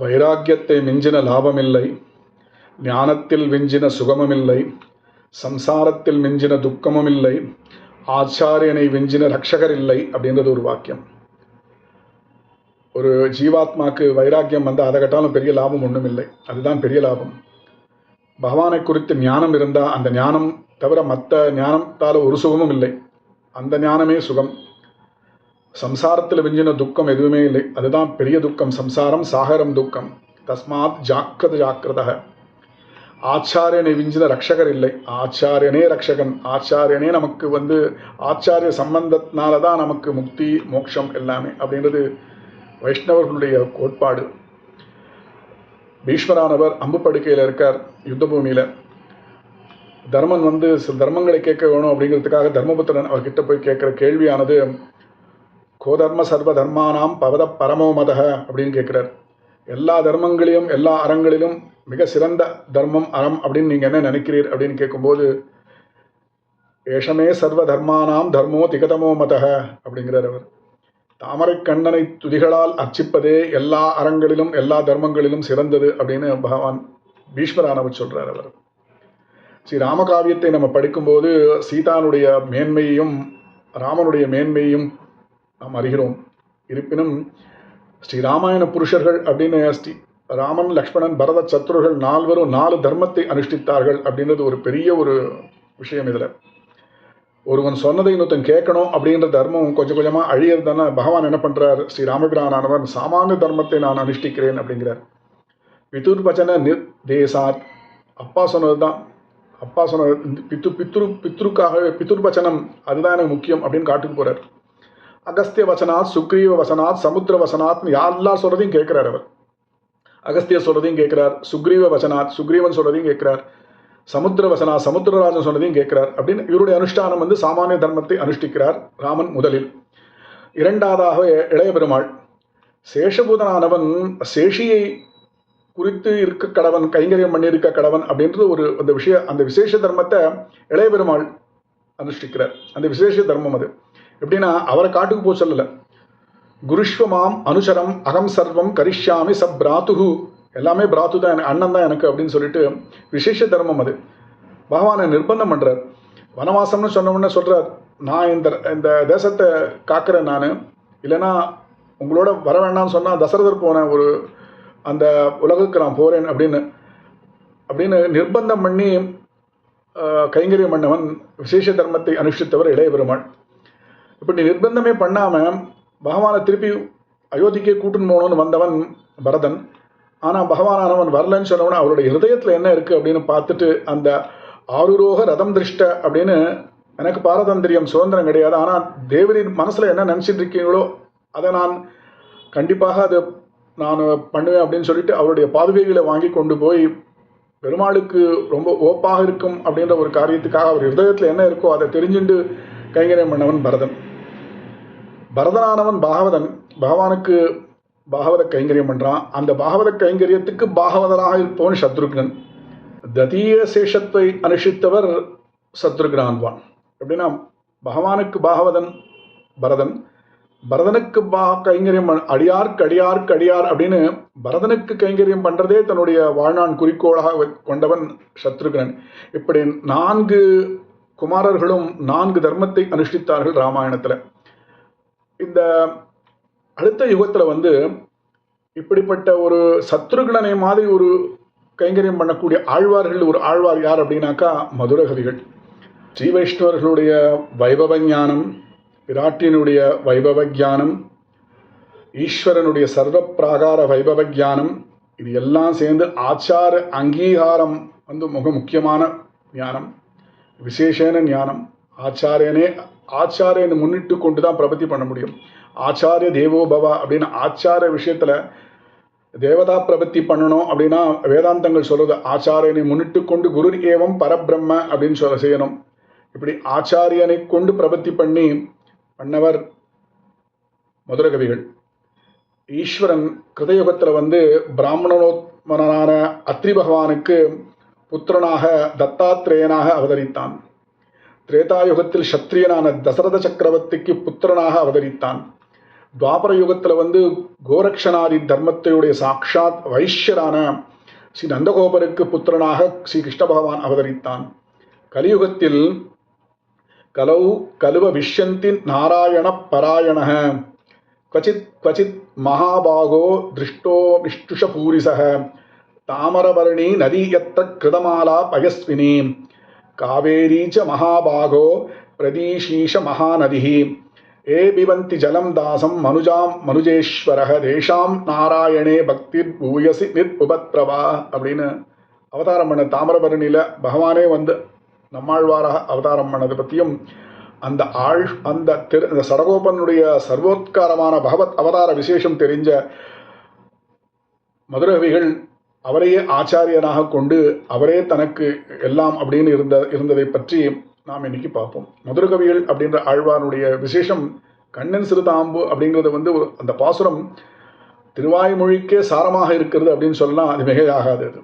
வைராக்கியத்தை மிஞ்சின லாபமில்லை. ஞானத்தில் விஞ்சின சுகமுமில்லை. சம்சாரத்தில் மிஞ்சின துக்கமும் இல்லை ஆச்சாரியனை விஞ்சின ரட்சகர் இல்லை அப்படின்றது ஒரு வாக்கியம். ஒரு ஜீவாத்மாக்கு வைராக்கியம் வந்து அதை கட்டாலும் பெரிய லாபம் ஒன்றும் இல்லை அதுதான் பெரிய லாபம். பகவானை குறித்து ஞானம் இருந்தால் அந்த ஞானம் தவிர மற்ற ஞானத்தால் ஒரு சுகமும் இல்லை. அந்த ஞானமே சுகம். சம்சாரத்தில் விஞ்சின துக்கம் எதுவுமே இல்லை. அதுதான் பெரிய துக்கம். சம்சாரம் சாகரம் துக்கம். தஸ்மாத் ஜாக்கிரத ஜாக்கிரதக. ஆச்சாரியனை விஞ்சின ரட்சகர் இல்லை. ஆச்சாரியனே ரட்சகன் ஆச்சாரியனே நமக்கு வந்து ஆச்சாரிய சம்பந்தத்தினால தான் நமக்கு முக்தி மோட்சம் எல்லாமே அப்படின்றது வைஷ்ணவர்களுடைய கோட்பாடு. பீஷ்மரானவர் அம்பு படுக்கையில் இருக்கார் யுத்த பூமியில் தர்மன் வந்து சில தர்மங்களை கேட்க வேணும் அப்படிங்கிறதுக்காக தர்மபுத்திரன் அவர்கிட்ட போய் கேட்குற கேள்வியானது கோதர்ம சர்வ தர்மானாம் பவத பரமோமத அப்படின்னு கேட்குறார் எல்லா தர்மங்களையும் எல்லா அறங்களிலும் மிக சிறந்த தர்மம் அறம் அப்படின்னு நீங்கள் என்ன நினைக்கிறீர் அப்படின்னு கேட்கும்போது ஏஷமே சர்வ தர்மானாம் தர்மோ திகதமோ மத அப்படிங்கிறார் அவர். தாமரைக்கண்ணனை துதிகளால் அர்ச்சிப்பதே எல்லா அறங்களிலும் எல்லா தர்மங்களிலும் சிறந்தது அப்படின்னு பகவான் பீஷ்மரானவர் சொல்றார் அவர். ஸ்ரீ ராமகாவியத்தை நம்ம படிக்கும்போது சீதானுடைய மேன்மையையும் ராமனுடைய மேன்மையையும் நாம் அறிகிறோம். இருப்பினும் ஸ்ரீராமாயண புருஷர்கள் அப்படின்னு ஸ்ரீ ராமன் லக்ஷ்மணன் பரத சத்ருகள் நால்வரும் நாலு தர்மத்தை அனுஷ்டித்தார்கள் அப்படின்றது ஒரு பெரிய ஒரு விஷயம் இதில். ஒருவன் சொன்னதை இன்னொருத்தன் கேட்கணும் அப்படின்ற தர்மம் கொஞ்சம் கொஞ்சமாக அழியறதுனா பகவான் என்ன பண்ணுறார் ஸ்ரீராமபிரானானவன் சாமானிய தர்மத்தை நான் அனுஷ்டிக்கிறேன் அப்படிங்கிறார். பித்துர் பச்சன நிர் தேசாத் அப்பா சொன்னது தான் அப்பா சொன்னது பித்து பித்ரு பித்ருக்காகவே பித்துர் பச்சனம் அதுதான் எனக்கு முக்கியம் அப்படின்னு காட்டுக்கு போகிறார் அகஸ்திய வசனாத் சுக்ரீவ வசனாத் சமுத்திர வசனாத் எல்லா சொல்றதையும் கேட்கிறார் அவர். அகஸ்திய சொல்றதையும் கேட்கிறார் சுக்ரீவ வசனாத் சுக்ரீவன் சொல்றதையும் கேட்கிறார் சமுத்திர வசனா சமுத்திரராஜன் சொன்னதையும் கேட்கிறார் அப்படின்னு இவருடைய அனுஷ்டானம் வந்து சாமானிய தர்மத்தை அனுஷ்டிக்கிறார் ராமன் முதலில். இரண்டாவதாக இளைய பெருமாள் சேஷபூதனானவன் சேஷியை குறித்து இருக்க கடவன் கைங்கரியம் பண்ணியிருக்க கடவன் அப்படின்றது ஒரு அந்த விஷய அந்த விசேஷ தர்மத்தை இளைய பெருமாள் அனுஷ்டிக்கிறார். அந்த விசேஷ தர்மம் அது. எப்படின்னா அவரை காட்டுக்கு போக சொல்லலை. குருஷ்வமாம் அனுசரம் அகம் சர்வம் கரிஷ்யாமி சப் பிராத்துகு எல்லாமே பிராத்து தான் அண்ணன் தான் எனக்கு அப்படின்னு சொல்லிட்டு விசேஷ தர்மம் அது. பகவானை நிர்பந்தம் பண்ணுறார் வனவாசம்னு சொன்ன உடனே சொல்கிறார் நான் இந்த இந்த தேசத்தை காக்கிறேன் நான். இல்லைன்னா உங்களோட வர வேண்டாம்னு சொன்னால் தசரதர் போனேன் ஒரு அந்த உலகுக்கு நான் போகிறேன் அப்படின்னு. அப்படின்னு நிர்பந்தம் பண்ணி கைங்கரியம் பண்ணவன் விசேஷ தர்மத்தை அனுஷ்டித்தவர் இளைய பெருமாள் இப்படி நிர்பந்தமே பண்ணாமல் பகவானை திருப்பி அயோத்திக்கே கூட்டுன்னு போகணும்னு வந்தவன் பரதன். ஆனால் பகவானானவன் வரலன்னு சொன்னவன அவருடைய ஹிருதயத்தில் என்ன இருக்குது அப்படின்னு பார்த்துட்டு அந்த ஆருரோக ரதம் திருஷ்ட அப்படின்னு எனக்கு பாரதந்திரியம் சுதந்திரம் கிடையாது. ஆனால் தேவரின் மனசில் என்ன நினச்சிட்டு இருக்கீங்களோ அதை நான் கண்டிப்பாக அது நான் பண்ணுவேன் அப்படின்னு சொல்லிட்டு அவருடைய பாதுகைகளை வாங்கி கொண்டு போய் பெருமாளுக்கு ரொம்ப ஓப்பாக இருக்கும் அப்படின்ற ஒரு காரியத்துக்காக அவர் ஹிருதயத்தில் என்ன இருக்கோ அதை தெரிஞ்சுண்டு கைங்கரியம் பண்ணவன் பரதன். பரதனானவன் பாகவதன் பகவானுக்கு பாகவத கைங்கரியம் பண்ணுறான் அந்த பாகவத கைங்கரியத்துக்கு பாகவதனாக இருப்பவன் சத்ருக்னன். ததீய சேஷத்தை அனுஷ்டித்தவர் சத்ருக்னான்வான். எப்படின்னா பகவானுக்கு பாகவதன் பரதன் பரதனுக்கு பா கைங்கரியம் அடியார்க்கு அடியார்க்கு அடியார் அப்படின்னு பரதனுக்கு கைங்கரியம் பண்ணுறதே தன்னுடைய வாழ்நாள் குறிக்கோளாக கொண்டவன் சத்ருகன் இப்படி நான்கு குமாரர்களும் நான்கு தர்மத்தை அனுஷ்டித்தார்கள் ராமாயணத்தில். இந்த அடுத்த யுகத்தில் வந்து இப்படிப்பட்ட ஒரு சத்ருகணனை மாதிரி ஒரு கைங்கரியம் பண்ணக்கூடிய ஆழ்வார்கள் ஒரு ஆழ்வார் யார் அப்படின்னாக்கா மதுரகவிகள் ஸ்ரீ வைஷ்ணவர்களுடைய வைபவ ஞானம் விராட்டினுடைய வைபவ ஜானம் ஈஸ்வரனுடைய சர்வ பிராகார வைபவ ஜானம் இது எல்லாம் சேர்ந்து ஆச்சார அங்கீகாரம் வந்து மிக முக்கியமான ஞானம் விசேஷன ஞானம். ஆச்சாரியனே ஆச்சாரியனை முன்னிட்டு கொண்டு தான் பிரபத்தி பண்ண முடியும். ஆச்சாரிய தேவோபவா அப்படின்னு ஆச்சார விஷயத்தில் தேவதா பிரபத்தி பண்ணணும் அப்படின்னா வேதாந்தங்கள் சொல்கிறது ஆச்சாரியனை முன்னிட்டு கொண்டு குரு ஏவம் பரபிரம்ம அப்படின்னு சொல்ல செய்யணும். இப்படி ஆச்சாரியனை கொண்டு பிரபத்தி பண்ணி பண்ணவர் மதுரகவிகள். ஈஸ்வரன் கிருதயுகத்தில் வந்து பிராமணனோத்மனான அத்ரி பகவானுக்கு புத்திரனாக தத்தாத்ரேயனாக அவதரித்தான். திரேதாயுகத்தில் சத்திரியனான தசரத சக்கரவர்த்திக்கு புத்திரனாக அவதரித்தான். துவாபர யுகத்தில் வந்து கோரக்ஷனாதி தர்மத்தையுடைய சாட்சாத் வைஷ்யரான ஸ்ரீ நந்தகோபருக்கு புத்திரனாக ஸ்ரீ கிருஷ்ண பகவான் அவதரித்தான். கலியுகத்தில் கலௌ கலுவ விஷ்யந்தி நாராயண பராயண. கச்சித் கச்சித் மகாபாகோ திருஷ்டோ நிஷ்டுஷபூரிசக தாமரபரணி நதியத்த கிருதமாலா பயஸ்வினி. காவேரீச்ச மகாபாகோ பிரதீஷீஷ மகாநதி. ஏ பிபந்தி ஜலம் தாசம் மனுஜாம் மனுஜேஸ்வரக தேஷாம் நாராயணே பக்தி பூயசி நித் அப்படின்னு அவதாரம் பண்ண தாமிரபரணியில் பகவானே வந்து நம்மாழ்வாராக அவதாரம் பண்ணதை பற்றியும் அந்த ஆழ் அந்த திரு அந்த சடகோபனுடைய சர்வோத்காரமான பகவத் அவதார விசேஷம் தெரிஞ்ச மதுரவிகள் அவரையே ஆச்சாரியனாக கொண்டு அவரே தனக்கு எல்லாம் அப்படின்னு இருந்த இருந்ததை பற்றி நாம் இன்னைக்கு பார்ப்போம். மதுரகவிகள் அப்படின்ற ஆழ்வானுடைய விசேஷம் கண்ணன் சிறுதாம்பு அப்படிங்கிறது வந்து ஒரு அந்த பாசுரம் திருவாய்மொழிக்கே சாரமாக இருக்கிறது அப்படின்னு சொன்னால் அது மிகையாகாது அது.